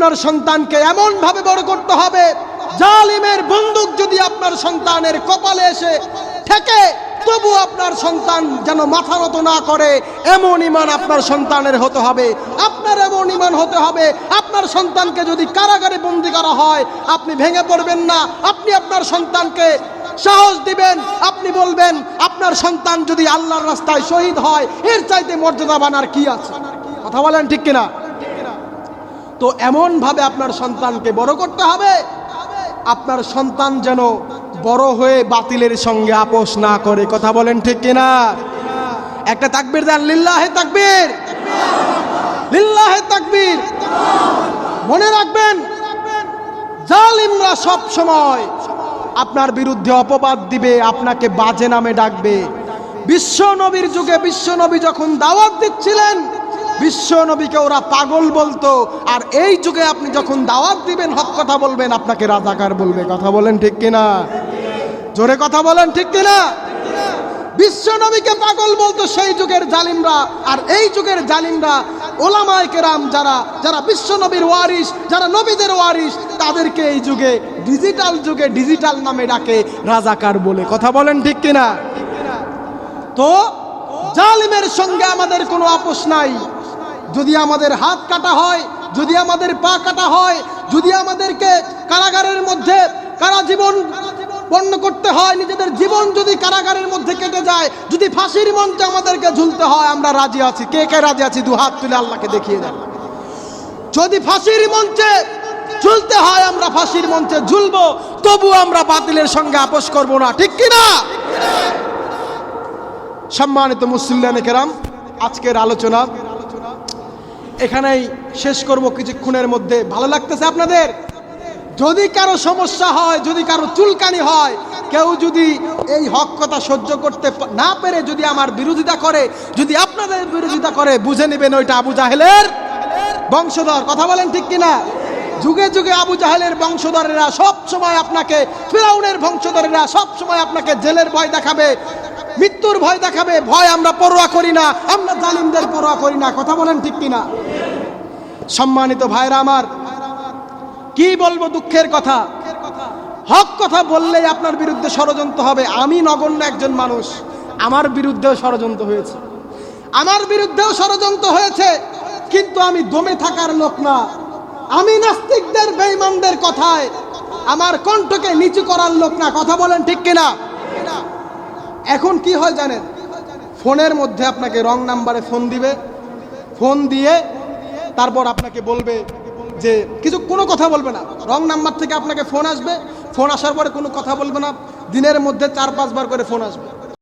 আপনার সন্তানকে এমনভাবে বড় করতে হবে, জালিমের বন্দুক যদি আপনার সন্তানের কপালে এসে ঠেকে তবু আপনার সন্তান যেন মাথা নত না করে, এমন ইমান আপনার সন্তানের হতে হবে। আপনার এমন ইমান হতে হবে, আপনার সন্তানকে যদি কারাগারে বন্দি করা হয়, আপনি ভেঙে পড়বেন না। আপনি আপনার সন্তানকে সাহস দিবেন, আপনি বলবেন, আপনার সন্তান যদি আল্লাহর রাস্তায় শহীদ হয়, এর চাইতে মর্যাদাবান আর কি আছে? কথা বলেন ঠিক কিনা? তো এমন ভাবে আপনার সন্তানকে বড় করতে হবে। আপনার সন্তান যেন বড় হয়ে বাতিলের সঙ্গে আপোষ না করে। কথা বলেন ঠিক কিনা? একটা তাকবীর দেন, লিল্লাহে তাকবীর। লিল্লাহে তাকবীর। মনে রাখবেন, জালিমরা সব সময় আপনার বিরুদ্ধে অপবাদ দিবে, আপনাকে বাজে নামে ডাকবে। বিশ্ব নবীর যুগে বিশ্ব নবী যখন দাওয়াত দিচ্ছিলেন বিশ্ব নবীকে ওরা পাগল বলতো। আর এই যুগে আপনি যখন দাওয়াত দিবেন, হক কথা বলবেন, আপনাকে রাজাকার বলবে। কথা বলেন ঠিক কিনা? জোরে কথা বলেন ঠিক কিনা? বিশ্ব নবীকে পাগল বলতো সেই যুগের জালিমরা। আর এই যুগের জালিমরা, ওলামায় কেরাম যারা যারা বিশ্ব নবীর ওয়ারিস যারা নবীদের ওয়ারিস তাদেরকে এই যুগে, ডিজিটাল যুগে ডিজিটাল নামে ডাকে রাজাকার বলে। কথা বলেন ঠিক কিনা? তো, জালিমের সঙ্গে আমাদের কোনো আপোষ নাই। যদি আমাদের হাত কাটা হয়, যদি আমাদের পা কাটা হয়, যদি আমাদেরকে কারাগারের মধ্যে কারা জীবন বন্য করতে হয়, নিজেদের জীবন যদি কারাগারের মধ্যে কেটে যায়, যদি ফাঁসির মঞ্চে আমাদেরকে ঝুলতে হয়, আমরা রাজি আছি। কে কে রাজি আছি? দু হাত তুলে আল্লাহকে দেখিয়ে দেন। যদি ফাঁসির মঞ্চে ঝুলতে হয়, আমরা ফাঁসির মঞ্চে ঝুলব, তবু আমরা বাতিলের সঙ্গে আপোষ করব না। ঠিক কিনা সম্মানিত মুসল্লান কেরাম, আজকের আলোচনা এখানেই শেষ করব কিছুক্ষণের মধ্যে। ভালো লাগতেছে আপনাদের? যদি কারও সমস্যা হয়, যদি কারও চুলকানি হয়, কেউ যদি এই হক কথা সহ্য করতে না পেরে যদি আমার বিরোধিতা করে, যদি আপনাদের বিরোধিতা করে, বুঝে নেবেন ওইটা আবু জাহেলের বংশধর। কথা বলেন ঠিক কিনা? যুগে যুগে আবু জাহেলের বংশধরেরা সব সময় আপনাকে ফিরাউনের বংশধরেরা সব সময় আপনাকে জেলের ভয় দেখাবে। মৃত্যুর ভয় দেখাবে, ভয় আমরা পরোয়া করি না, আমরা জালিমদের পরোয়া করি না, কথা বলেন ঠিক কিনা? সম্মানিত ভাইরা আমার, কি বলব দুঃখের কথা? হক কথা বললেই আপনার বিরুদ্ধে ষড়যন্ত্র হবে। আমি নগণ্য একজন মানুষ, আমার বিরুদ্ধেও ষড়যন্ত্র হয়েছে। আমার বিরুদ্ধেও ষড়যন্ত্র হয়েছে, কিন্তু আমি দমে থাকার লোক না। আমি নাস্তিকদের, বেঈমানদের কথায়, আমার কণ্ঠকে নিচু করার লোক না, কথা বলেন ঠিক কিনা? এখন কি হয় জানেন? ফোনের মধ্যে আপনাকে রং নাম্বারে ফোন দিবে। ফোন দিয়ে তারপর আপনাকে বলবে যে, কিছু কোনো কথা বলবে না। রং নাম্বার থেকে আপনাকে ফোন আসবে। ফোন আসার পরে কোনো কথা বলবে না। দিনের মধ্যে চার পাঁচবার করে ফোন আসবে।